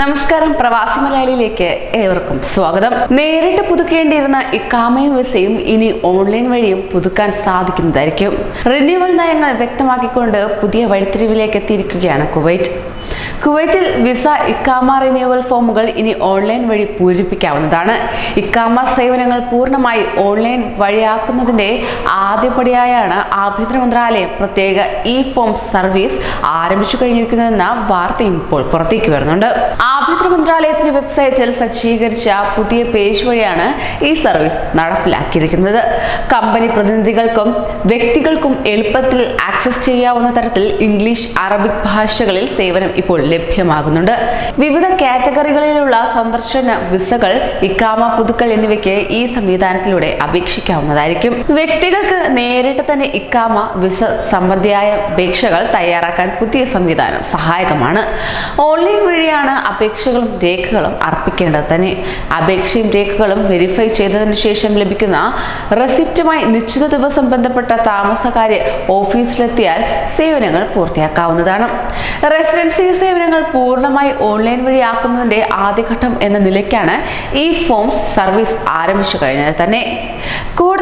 നമസ്കാരം പ്രവാസി മലയാളിയിലേക്ക് ഏവർക്കും സ്വാഗതം. നേരിട്ട് പുതുക്കേണ്ടിയിരുന്ന ഇക്കാമയും വിസയും ഇനി ഓൺലൈൻ വഴിയും പുതുക്കാൻ സാധിക്കുന്നതായിരിക്കും. റിന്യൂവൽ നയങ്ങൾ വ്യക്തമാക്കിക്കൊണ്ട് പുതിയ വഴിത്തിരിവിലേക്ക് എത്തിയിരിക്കുകയാണ് കുവൈറ്റ്. കുവൈറ്റിൽ വിസ ഇക്കാമ റിന്യൂവൽ ഫോമുകൾ ഇനി ഓൺലൈൻ വഴി പൂരിപ്പിക്കാവുന്നതാണ്. ഇക്കാമ സേവനങ്ങൾ പൂർണമായി ഓൺലൈൻ വഴിയാക്കുന്നതിന്റെ ആദ്യപടിയായാണ് ആഭ്യന്തര മന്ത്രാലയം പ്രത്യേക ഇ ഫോം സർവീസ് ആരംഭിച്ചു കഴിഞ്ഞിരിക്കുന്നതെന്ന വാർത്ത ഇപ്പോൾ പുറത്തേക്ക് വരുന്നുണ്ട്. ആഭ്യന്തര മന്ത്രാലയത്തിന്റെ വെബ്സൈറ്റിൽ സജ്ജീകരിച്ച പുതിയ പേജ് വഴിയാണ് ഈ സർവീസ് നടപ്പിലാക്കിയിരിക്കുന്നത്. കമ്പനി പ്രതിനിധികൾക്കും വ്യക്തികൾക്കും എളുപ്പത്തിൽ ആക്സസ് ചെയ്യാവുന്ന തരത്തിൽ ഇംഗ്ലീഷ് അറബിക് ഭാഷകളിൽ സേവനം ഇപ്പോൾ ലഭ്യമാകുന്നുണ്ട്. വിവിധ കാറ്റഗറികളിലുള്ള സന്ദർശന വിസകൾ ഇക്കാമ പുതുക്കൽ എന്നിവയ്ക്ക് ഈ സംവിധാനത്തിലൂടെ അപേക്ഷിക്കാവുന്നതായിരിക്കും. വ്യക്തികൾക്ക് നേരിട്ട് തന്നെ ഇക്കാമ വിസ സംബന്ധിയായ അപേക്ഷകൾ തയ്യാറാക്കാൻ പുതിയ സംവിധാനം സഹായകമാണ്. ഓൺലൈൻ വഴിയാണ് അപേക്ഷകളും രേഖകളും അർപ്പിക്കേണ്ടത്. തന്നെ അപേക്ഷയും രേഖകളും വെരിഫൈ ചെയ്തതിന് ശേഷം ലഭിക്കുന്ന റെസിപ്റ്റുമായി നിശ്ചിത ദിവസം ബന്ധപ്പെട്ട താമസക്കാരെ ഓഫീസിലെത്തിയാൽ സേവനങ്ങൾ പൂർത്തിയാക്കാവുന്നതാണ്. റെസിഡൻസി സേവനങ്ങൾ പൂർണമായി ഓൺലൈൻ വഴിയാക്കുന്നതിന്റെ ആദ്യഘട്ടം എന്ന നിലയ്ക്കാണ് ഈ ഫോം സർവീസ് ആരംഭിച്ചു കഴിഞ്ഞാൽ തന്നെ.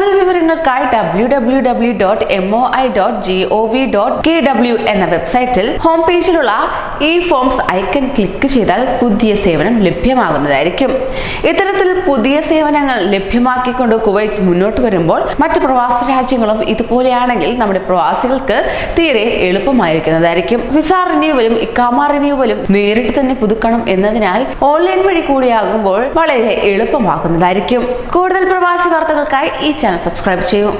കൂടുതൽ വിവരങ്ങൾക്കായി W W W dot M O I dot G O V dot K W എന്ന വെബ്സൈറ്റിൽ ഹോം പേജിലുള്ള ഇ ഫോംസ് ഐക്കൺ ക്ലിക്ക് ചെയ്താൽ പുതിയ സേവനം ലഭ്യമാകുന്നതായിരിക്കും. ഇത്തരത്തിൽ പുതിയ സേവനങ്ങൾ ലഭ്യമാക്കിക്കൊണ്ട് കുവൈത്ത് മുന്നോട്ട് വരുമ്പോൾ മറ്റ് പ്രവാസ രാജ്യങ്ങളും ഇതുപോലെയാണെങ്കിൽ നമ്മുടെ പ്രവാസികൾക്ക് തീരെ എളുപ്പമായിരിക്കുന്നതായിരിക്കും. വിസ റിന്യൂവലും ഇക്കാമ റിന്യൂവലും നേരിട്ട് തന്നെ പുതുക്കണം എന്നതിനാൽ ഓൺലൈൻ വഴി കൂടിയാകുമ്പോൾ വളരെ എളുപ്പമാകുന്നതായിരിക്കും കൂടുതൽ പ്രവാസി വാർത്തകൾക്കായി ഈ ചാനൽ സബ്സ്ക്രൈബ് ചെയ്യൂ.